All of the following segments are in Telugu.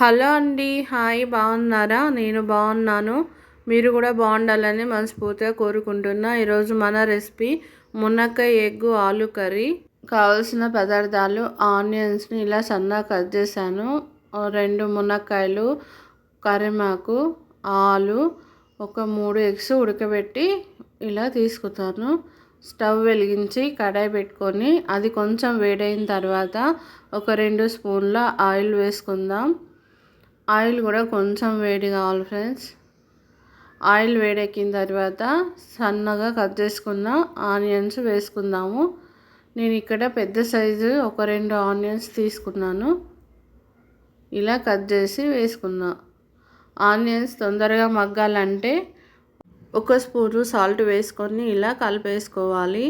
హలో అండి హాయ్ బాగున్నారా? నేను బాగున్నాను. మీరు కూడా బాగుండాలని మనస్ఫూర్తిగా కోరుకుంటున్నా. ఈరోజు మన రెసిపీ మునక్కాయ ఎగ్గు ఆలు కర్రీ. కావాల్సిన పదార్థాలు ఆనియన్స్ని ఇలా సన్నగా కట్ చేశాను. రెండు మునక్కాయలు కరిమాకు ఆలు ఒక మూడు ఎగ్స్ ఉడకబెట్టి ఇలా తీసుకుతాను. స్టవ్ వెలిగించి కడాయి పెట్టుకొని అది కొంచెం వేడైన తర్వాత ఒక రెండు స్పూన్ల ఆయిల్ వేసుకుందాం. ఆయిల్ కూడా కొంచెం వేడి కావాలి ఫ్రెండ్స్. ఆయిల్ వేడెక్కిన తర్వాత సన్నగా కట్ చేసుకున్న ఆనియన్స్ వేసుకుందాము. నేను ఇక్కడ పెద్ద సైజు ఒక రెండు ఆనియన్స్ తీసుకున్నాను. ఇలా కట్ చేసి వేసుకున్నా. ఆనియన్స్ తొందరగా మగ్గాలంటే ఒక స్పూను సాల్ట్ వేసుకొని ఇలా కలిపేసుకోవాలి.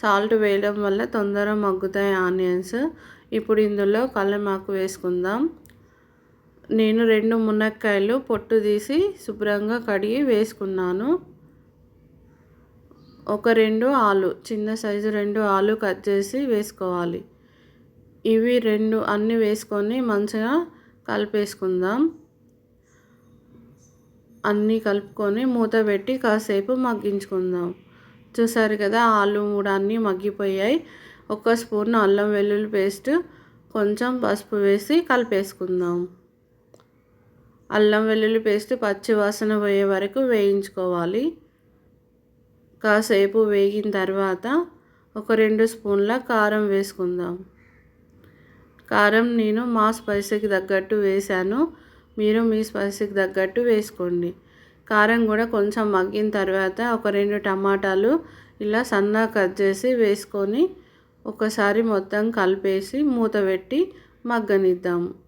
సాల్ట్ వేయడం వల్ల తొందరగా మగ్గుతాయి ఆనియన్స్. ఇప్పుడు ఇందులో కళ్ళమాకు వేసుకుందాం. నేను రెండు మునక్కాయలు పొట్టు తీసి శుభ్రంగా కడిగి వేసుకున్నాను. ఒక రెండు ఆలు చిన్న సైజు రెండు ఆలు కట్ చేసి వేసుకోవాలి. ఇవి రెండు అన్నీ వేసుకొని మంచిగా కలిపేసుకుందాం. అన్నీ కలుపుకొని మూత పెట్టి కాసేపు మగ్గించుకుందాం. చూసారు కదా ఆలు కూడా అన్నీ మగ్గిపోయాయి. ఒక స్పూన్ అల్లం వెల్లుల్లి పేస్ట్ కొంచెం పసుపు వేసి కలిపేసుకుందాం. అల్లం వెల్లుల్లి పేస్ట్ పచ్చివాసన పోయే వరకు వేయించుకోవాలి. కాసేపు వేగిన తర్వాత ఒక రెండు స్పూన్ల కారం వేసుకుందాం. కారం నేను మా స్పైసీకి తగ్గట్టు వేశాను. మీరు మీ స్పైసీకి తగ్గట్టు వేసుకోండి. కారం కూడా కొంచెం మగ్గిన తర్వాత ఒక రెండు టమాటాలు ఇలా సన్నగా కట్ చేసి వేసుకొని ఒకసారి మొత్తం కలిపేసి మూత పెట్టి మగ్గనిద్దాము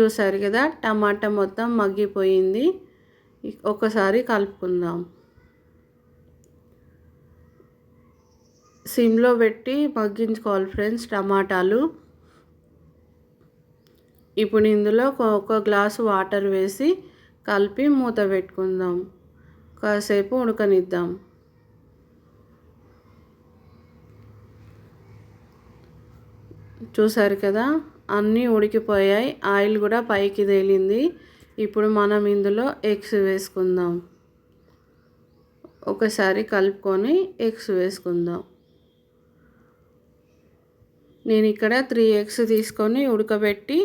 చూసారు కదా టమాటా మొత్తం మగ్గిపోయింది. ఒకసారి కలుపుకుందాం. సిమ్లో పెట్టి మగ్గించుకోవాలి ఫ్రెండ్స్ టమాటాలు. ఇప్పుడు ఇందులో ఒక గ్లాసు వాటర్ వేసి కలిపి మూత పెట్టుకుందాం. కాసేపు ఉడకనిద్దాం. చూసారు కదా అన్నీ ఉడికిపోయాయి. ఆయిల్ కూడా పైకి తేలింది. ఇప్పుడు మనం ఇందులో ఎగ్స్ వేసుకుందాం. ఒకసారి కలుపుకొని ఎగ్స్ వేసుకుందాం. నేను ఇక్కడ త్రీ ఎగ్స్ తీసుకొని ఉడకబెట్టి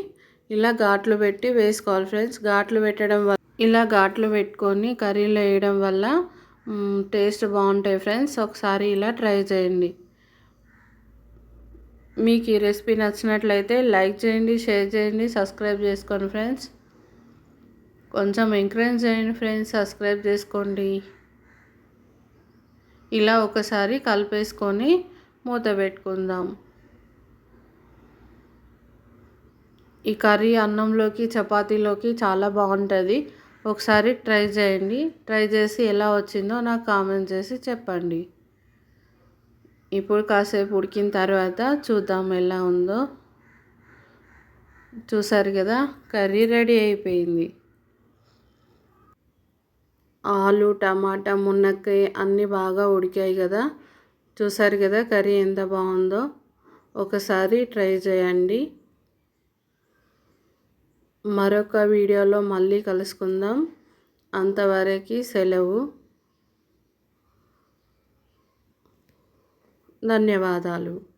ఇలా ఘాట్లు పెట్టి వేసుకోవాలి ఫ్రెండ్స్. ఘాట్లు పెట్టడం వల్ల ఇలా ఘాట్లు పెట్టుకొని కర్రీలో వేయడం వల్ల టేస్ట్ బాగుంటాయి ఫ్రెండ్స్. ఒకసారి ఇలా ట్రై చేయండి. మీకు ఈ రెసిపీ నచ్చినట్లయితే లైక్ చేయండి షేర్ చేయండి సబ్స్క్రైబ్ చేసుకోండి ఫ్రెండ్స్. కొంచెం ఎంకరేజ్ చేయండి ఫ్రెండ్స్ సబ్స్క్రైబ్ చేసుకోండి. ఇలా ఒకసారి కలిపేసుకొని మూత పెట్టుకుందాం. ఈ కర్రీ అన్నంలోకి చపాతీలోకి చాలా బాగుంటుంది. ఒకసారి ట్రై చేయండి. ట్రై చేసి ఎలా వచ్చిందో నాకు కామెంట్ చేసి చెప్పండి. ఇప్పుడు కాసేపు ఉడికిన తర్వాత చూద్దాం ఎలా ఉందో. చూసారు కదా కర్రీ రెడీ అయిపోయింది. ఆలు టమాటా మునక్కాయ అన్నీ బాగా ఉడికాయి కదా. చూసారు కదా కర్రీ ఎంత బాగుందో. ఒకసారి ట్రై చేయండి. మరొక వీడియోలో మళ్ళీ కలుసుకుందాం. అంతవరకు సెలవు. ధన్యవాదాలు.